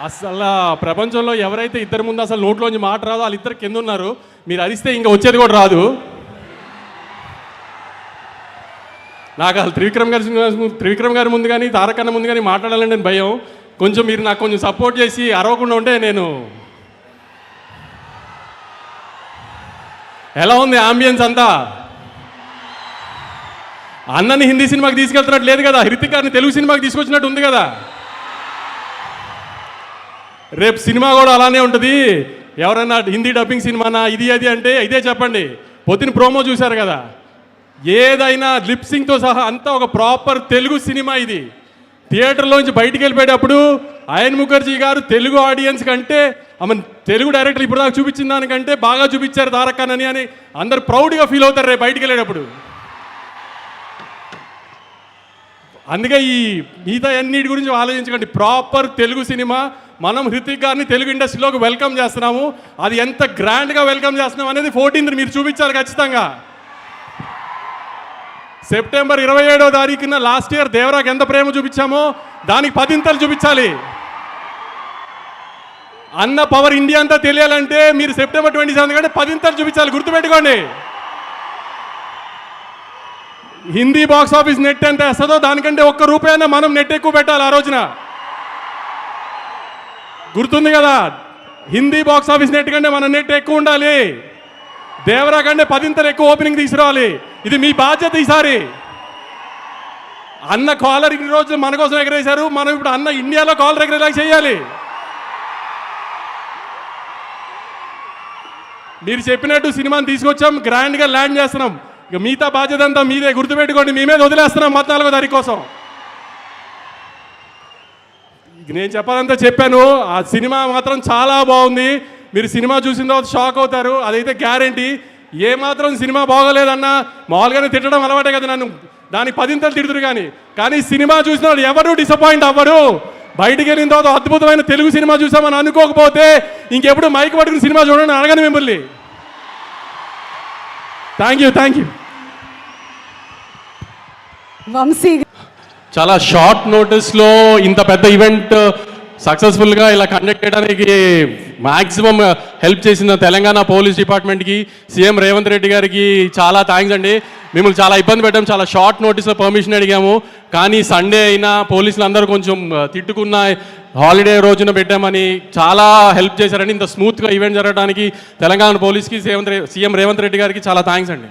అసలు ప్రపంచంలో ఎవరైతే ఇద్దరు ముందు అసలు నోట్లోంచి మాట రాదో వాళ్ళు ఇద్దరు కింద ఉన్నారు. మీరు అరిస్తే ఇంకా వచ్చేది కూడా రాదు. నాకు అసలు త్రివిక్రమ్ గారి త్రివిక్రమ్ గారి ముందు కానీ తారకన్న ముందు కానీ మాట్లాడాలని నేను భయం. కొంచెం మీరు నాకు కొంచెం సపోర్ట్ చేసి అరవకుండా ఉంటే నేను ఎలా ఉంది ఆంబియన్స్ అంతా? అన్నని హిందీ సినిమాకి తీసుకెళ్తున్నట్టు లేదు కదా హృతిక్ గారిని తెలుగు సినిమాకి తీసుకొచ్చినట్టు ఉంది కదా? రేపు సినిమా కూడా అలానే ఉంటుంది. ఎవరైనా హిందీ డబ్బింగ్ సినిమానా ఇది అది అంటే ఇదే చెప్పండి. పొద్దున ప్రోమో చూశారు కదా. ఏదైనా లిప్సింగ్తో సహా అంతా ఒక ప్రాపర్ తెలుగు సినిమా ఇది. థియేటర్లోంచి బయటికి వెళ్ళిపోయేటప్పుడు అయన్ ముఖర్జీ గారు తెలుగు ఆడియన్స్ కంటే ఆమె తెలుగు డైరెక్టర్ ఇప్పుడు దాకా చూపించిన దానికంటే బాగా చూపించారు తారక్కనని అని అందరు ప్రౌడ్గా ఫీల్ అవుతారు రేపు బయటికి వెళ్ళేటప్పుడు. అందుకే ఈ మిగతా అన్నిటి గురించి ఆలోచించకండి. ప్రాపర్ తెలుగు సినిమా మనం హృతిక్ గారిని తెలుగు ఇండస్ట్రీలోకి వెల్కమ్ చేస్తున్నాము. అది ఎంత గ్రాండ్గా వెల్కమ్ చేస్తున్నాం అనేది ఫోర్టీన్త్ మీరు చూపించాలి ఖచ్చితంగా. సెప్టెంబర్ ఇరవై ఏడో తారీఖున లాస్ట్ ఇయర్ దేవరాకి ఎంత ప్రేమ చూపించామో దానికి పదింతలు చూపించాలి. అన్న పవర్ ఇండియా అంతా తెలియాలంటే మీరు సెప్టెంబర్ ట్వంటీ సెవెన్ కంటే పదింతలు చూపించాలి. గుర్తుపెట్టుకోండి. హిందీ బాక్స్ ఆఫీస్ నెట్ ఎంత వేస్తుందో దానికంటే ఒక్క రూపాయన మనం నెట్ ఎక్కువ పెట్టాలి ఆ రోజున. గుర్తుంది కదా? హిందీ బాక్స్ ఆఫీస్ నెట్ కంటే మన నెట్ ఎక్కువ ఉండాలి. దేవరా కంటే పదింతలు ఎక్కువ ఓపెనింగ్ తీసుకురావాలి. ఇది మీ బాధ్యత ఈసారి. అన్న కాలర్ ఇన్ని రోజులు మన కోసం ఎగరేశారు. మనం ఇప్పుడు అన్న ఇండియాలో కాలర్ ఎగరేలా చేయాలి. మీరు చెప్పినట్టు సినిమాని తీసుకొచ్చాం గ్రాండ్గా ల్యాండ్ చేస్తున్నాం. ఇక మిగతా బాధ్యత అంతా మీదే. గుర్తుపెట్టుకోండి మీ మీద వదిలేస్తున్నాం పద్నాలుగో తారీఖు కోసం. ఇక నేను చెప్పాలంతా చెప్పాను ఆ సినిమా మాత్రం చాలా బాగుంది. మీరు సినిమా చూసిన తర్వాత షాక్ అవుతారు అదైతే గ్యారంటీ. ఏ మాత్రం సినిమా బాగోలేదన్నా మామూలుగానే తిట్టడం అలవాటే కదా నన్ను. దాని పదింతలు తిడుతురు కానీ. కానీ సినిమా చూసిన వాళ్ళు ఎవరు డిసప్పాయింట్ అవ్వరు. బయటికి వెళ్ళిన తర్వాత అద్భుతమైన తెలుగు సినిమా చూసామని అనుకోకపోతే ఇంకెప్పుడు మైక్ పట్టుకుని సినిమా చూడండి అడగను మిమ్మల్ని. Thank you thank you Vamshi చాలా షార్ట్ నోటీస్లో ఇంత పెద్ద ఈవెంట్ సక్సెస్ఫుల్గా ఇలా కండక్ట్ చేయడానికి మ్యాక్సిమం హెల్ప్ చేసిన తెలంగాణ పోలీస్ డిపార్ట్మెంట్కి సీఎం రేవంత్ రెడ్డి గారికి చాలా థ్యాంక్స్ అండి. మిమ్మల్ని చాలా ఇబ్బంది పెట్టాం. చాలా షార్ట్ నోటీస్లో పర్మిషన్ అడిగాము. కానీ సండే అయినా పోలీసులు అందరూ కొంచెం తిట్టుకున్న హాలిడే రోజున పెట్టామని చాలా హెల్ప్ చేశారండి ఇంత స్మూత్గా ఈవెంట్ జరగడానికి తెలంగాణ పోలీస్కి సీఎం సీఎం రేవంత్ రెడ్డి గారికి చాలా థ్యాంక్స్ అండి.